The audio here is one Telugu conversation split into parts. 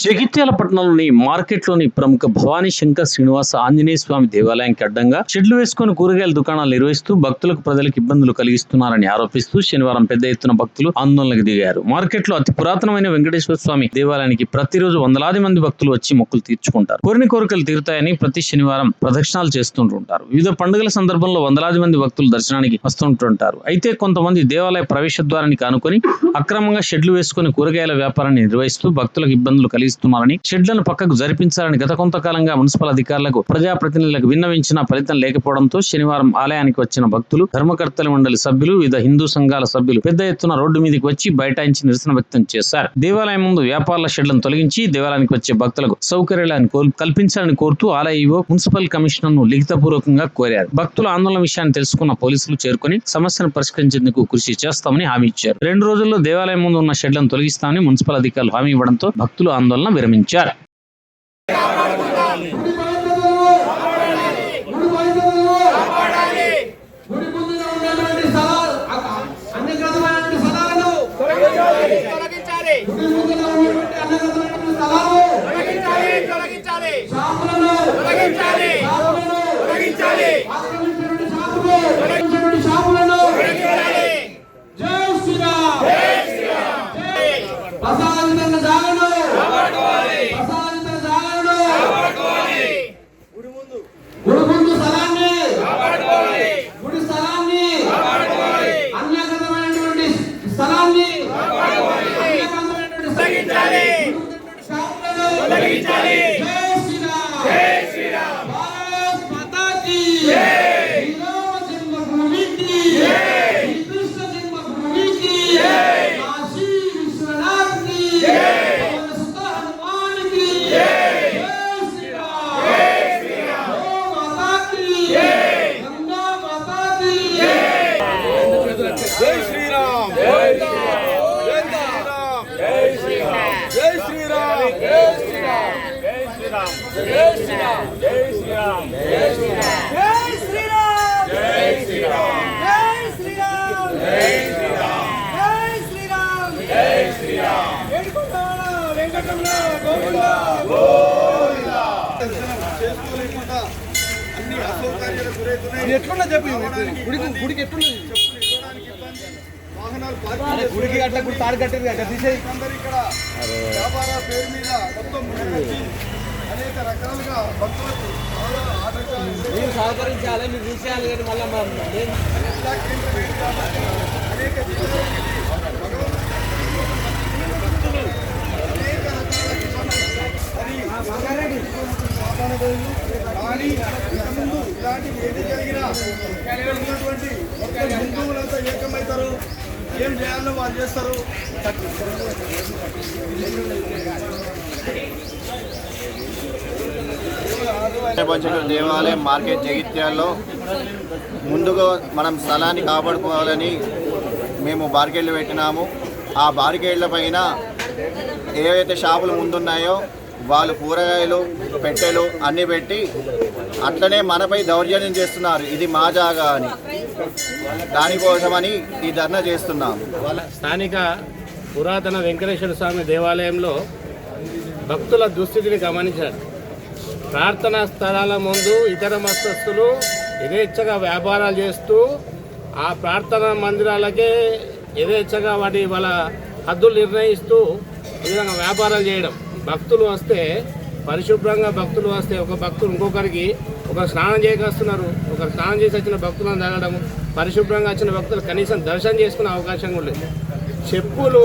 జగిత్యాల పట్టణంలోని మార్కెట్లోని ప్రముఖ భవానీ శంకర్ శ్రీనివాస ఆంజనేయ స్వామి దేవాలయానికి అడ్డంగా షెడ్లు వేసుకుని కూరగాయల దుకాణాలు నిర్వహిస్తూ భక్తులకు ప్రజలకు ఇబ్బందులు కలిగిస్తున్నారని ఆరోపిస్తూ శనివారం పెద్ద ఎత్తున భక్తులు ఆందోళనకు దిగారు. మార్కెట్లో అతి పురాతనమైన వెంకటేశ్వర స్వామి దేవాలయానికి ప్రతిరోజు వందలాది మంది భక్తులు వచ్చి మొక్కులు తీర్చుకుంటారు. కోరిన కోరికలు తీరుతాయని ప్రతి శనివారం ప్రదక్షిణాలు చేస్తుంటుంటారు. వివిధ పండుగల సందర్భంలో వందలాది మంది భక్తులు దర్శనానికి వస్తుంటుంటారు. అయితే కొంతమంది దేవాలయ ప్రవేశ ద్వారానికి అనుకుని అక్రమంగా షెడ్లు వేసుకుని కూరగాయల వ్యాపారాన్ని నిర్వహిస్తూ భక్తులకు ఇబ్బందులు కలిగిస్తున్నారని షెడ్లను పక్కకు జరిపించాలని గత కొంతకాలంగా మున్సిపల్ అధికారులకు ప్రజాప్రతినిధులకు విన్నవించిన ఫలితం లేకపోవడంతో శనివారం ఆలయానికి వచ్చిన భక్తులు ధర్మకర్తల మండలి సభ్యులు వివిధ హిందూ సంఘాల సభ్యులు పెద్ద ఎత్తున రోడ్డు మీదకి వచ్చి బైఠాయించి నిరసన వ్యక్తం చేశారు. దేవాలయం ముందు వ్యాపారుల షెడ్లను తొలగించి దేవాలయానికి వచ్చే భక్తులకు సౌకర్యాలను కోల్- కల్పించాలని కోరుతూ ఆలయ మున్సిపల్ కమిషనర్ను లిఖితపూర్వకంగా కోరారు. భక్తుల ఆందోళన విషయాన్ని తెలుసుకున్న పోలీసులు చేరుకుని సమస్యను పరిష్కరించేందుకు కృషి చేస్తామని హామీ ఇచ్చారు. రెండు రోజుల్లో దేవాలయం ముందు ఉన్న షెడ్లను తొలగిస్తామని మున్సిపల్ అధికారులు హామీ ఇవ్వడంతో భక్తులు ఆందోళన ఆందోళన విరమించారు. తొలగించాలి. తొలగించాలి. شیر بتاتیم کی ہے شیر بتاتی ہے ہم لوگ بتاتی ہے జై శ్రీరామ్ జై శ్రీరామ్ జై శ్రీరామ్ జై శ్రీరామ్ జై శ్రీరామ్ జై శ్రీరామ్ జై శ్రీరామ్ జై శ్రీరామ్ జై శ్రీరామ్ వెంకటరమణ వెంకటరమణ గోవింద గోవింద చేసుకోలేకుండా అన్ని అసౌకర్యాలకు గురవుతున్నాయి ఎట్లున్నా చెప్పు గుడికి గుడికి ఎట్లున్నది గుడికి అట్లా తాడు కట్టేది అట్లా తీసేయి. అందరు ఇక్కడ వ్యాపార పేరు మీద మొత్తం అనేక రకాలుగా భక్తులకు చాలా సహకరించాలి మీరు చూసేయాలి కానీ మళ్ళీ అనేక ఏది ఏం చేయాలో వాళ్ళు చేస్తారు పంచులు దేవాలయం మార్కెట్ జగిత్యాల్లో ముందుగా మనం స్థలాన్ని కాపాడుకోవాలని మేము బార్గేళ్ళు పెట్టినాము. ఆ బార్గేళ్ళ పైన ఏవైతే షాపులు ముందున్నాయో వాళ్ళు కూరగాయలు పెట్టెలు అన్నీ పెట్టి అట్లనే మనపై దౌర్జన్యం చేస్తున్నారు. ఇది మా జాగా అని. దానికోసమని ఈ ధర్నా చేస్తున్నాము స్థానిక పురాతన వెంకటేశ్వర స్వామి దేవాలయంలో భక్తుల దుస్థితిని గమనించారు ప్రార్థనా స్థలాల ముందు ఇతర మస్తస్థులు యథేచ్ఛగా వ్యాపారాలు చేస్తూ ఆ ప్రార్థనా మందిరాలకే యథేచ్ఛగా వాటి వాళ్ళ హద్దులు నిర్ణయిస్తూ ఈ విధంగా వ్యాపారాలు చేయడం. భక్తులు వస్తే పరిశుభ్రంగా భక్తులు వస్తే ఒక భక్తులు ఇంకొకరికి ఒక స్నానం చేయకొస్తున్నారు ఒక స్నానం చేసి వచ్చిన భక్తులను తాగడం పరిశుభ్రంగా వచ్చిన భక్తులు కనీసం దర్శనం చేసుకునే అవకాశం కూడా లేదు. చెప్పులు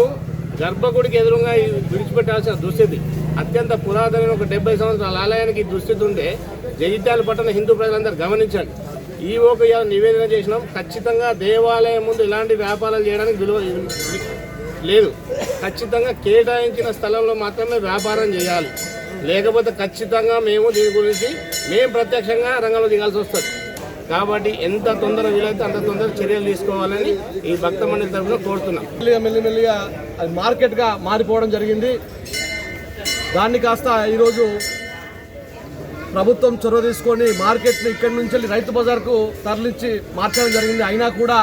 గర్భగుడికి ఎదురుగా విడిచిపెట్టాల్సిన దుస్థితి. అత్యంత పురాతనమైన ఒక డెబ్బై సంవత్సరాల ఆలయానికి దుస్థితి ఉంటే జగిత్యాల పట్టణ హిందూ ప్రజలందరూ గమనించండి. ఈ ఒక నివేదన చేసినాం. ఖచ్చితంగా దేవాలయం ముందు ఇలాంటి వ్యాపారాలు చేయడానికి విలువ లేదు. ఖచ్చితంగా కేటాయించిన స్థలంలో మాత్రమే వ్యాపారం చేయాలి. లేకపోతే ఖచ్చితంగా మేము దీని గురించి మేము ప్రత్యక్షంగా రంగంలో దిగాల్సి వస్తుంది. కాబట్టి ఎంత తొందరగా వీలైతే అంత తొందర చర్యలు తీసుకోవాలని ఈ భక్త మండలి తరఫున కోరుతున్నాం. మెల్లిగా మెల్లిమెల్లిగా అది మార్కెట్గా మారిపోవడం జరిగింది. దాన్ని కాస్త ఈరోజు ప్రభుత్వం చొరవ తీసుకొని మార్కెట్ని ఇక్కడి నుంచి వెళ్ళి రైతు బజార్కు తరలించి మార్చడం జరిగింది. అయినా కూడా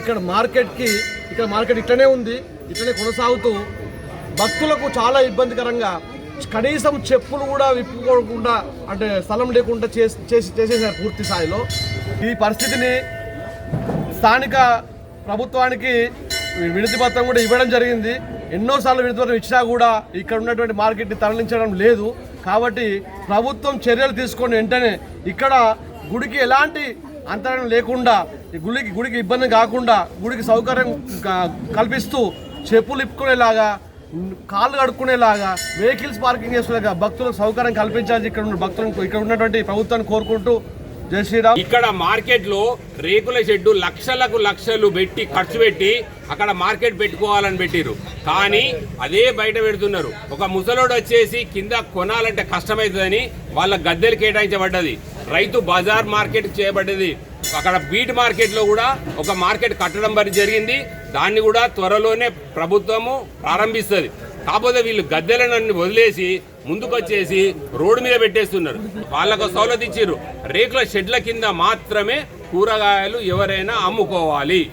ఇక్కడ మార్కెట్కి ఇక్కడ మార్కెట్ ఇట్లనే ఉంది. ఇట్లనే కొనసాగుతూ భక్తులకు చాలా ఇబ్బందికరంగా కనీసం చెప్పులు కూడా విప్పుకోకుండా అంటే స్థలం లేకుండా చేసి చేసి చేసేసారు పూర్తి స్థాయిలో. ఈ పరిస్థితిని స్థానిక ప్రభుత్వానికి వినతి పత్రం కూడా ఇవ్వడం జరిగింది. ఎన్నోసార్లు వినతి పత్రం ఇచ్చినా కూడా ఇక్కడ ఉన్నటువంటి మార్కెట్ని తరలించడం లేదు. కాబట్టి ప్రభుత్వం చర్యలు తీసుకొని వెంటనే ఇక్కడ గుడికి ఎలాంటి అంతరం లేకుండా ఈ గుడికి గుడికి ఇబ్బంది కాకుండా గుడికి సౌకర్యం క- కల్పిస్తూ చెప్పులు ఇప్పుకునేలాగా కాళ్ళు కడుక్కునేలాగా వెహికల్స్ పార్కింగ్ చేసుకునేలాగా భక్తులకు సౌకర్యం కల్పించాలి ఇక్కడ ఉన్న భక్తులను ఇక్కడ ఉన్నటువంటి ప్రభుత్వాన్ని కోరుకుంటూ జై శ్రీరామ్. ఇక్కడ మార్కెట్లో రేకుల షెడ్డు లక్షలకు లక్షలు పెట్టి ఖర్చు పెట్టి అక్కడ మార్కెట్ పెట్టుకోవాలని పెట్టిరు కానీ అదే బయట పెడుతున్నారు. ఒక ముసలోడు వచ్చేసి కింద కొనాలంటే కష్టమవుతుందని వాళ్ళ గద్దెలు కేటాయించబడ్డది. రైతు బజార్ మార్కెట్ చేయబడ్డది. అక్కడ బీట్ మార్కెట్లో కూడా ఒక మార్కెట్ కట్టడం జరిగింది. దాన్ని కూడా త్వరలోనే ప్రభుత్వము ప్రారంభిస్తుంది. కాకపోతే వీళ్ళు గద్దెలను వదిలేసి ముందుకొచ్చేసి రోడ్డు మీద పెట్టేస్తున్నారు. వాళ్ళకు సౌలత్ ఇచ్చారు రేకుల షెడ్ల కింద మాత్రమే కూరగాయలు ఎవరైనా అమ్ముకోవాలి.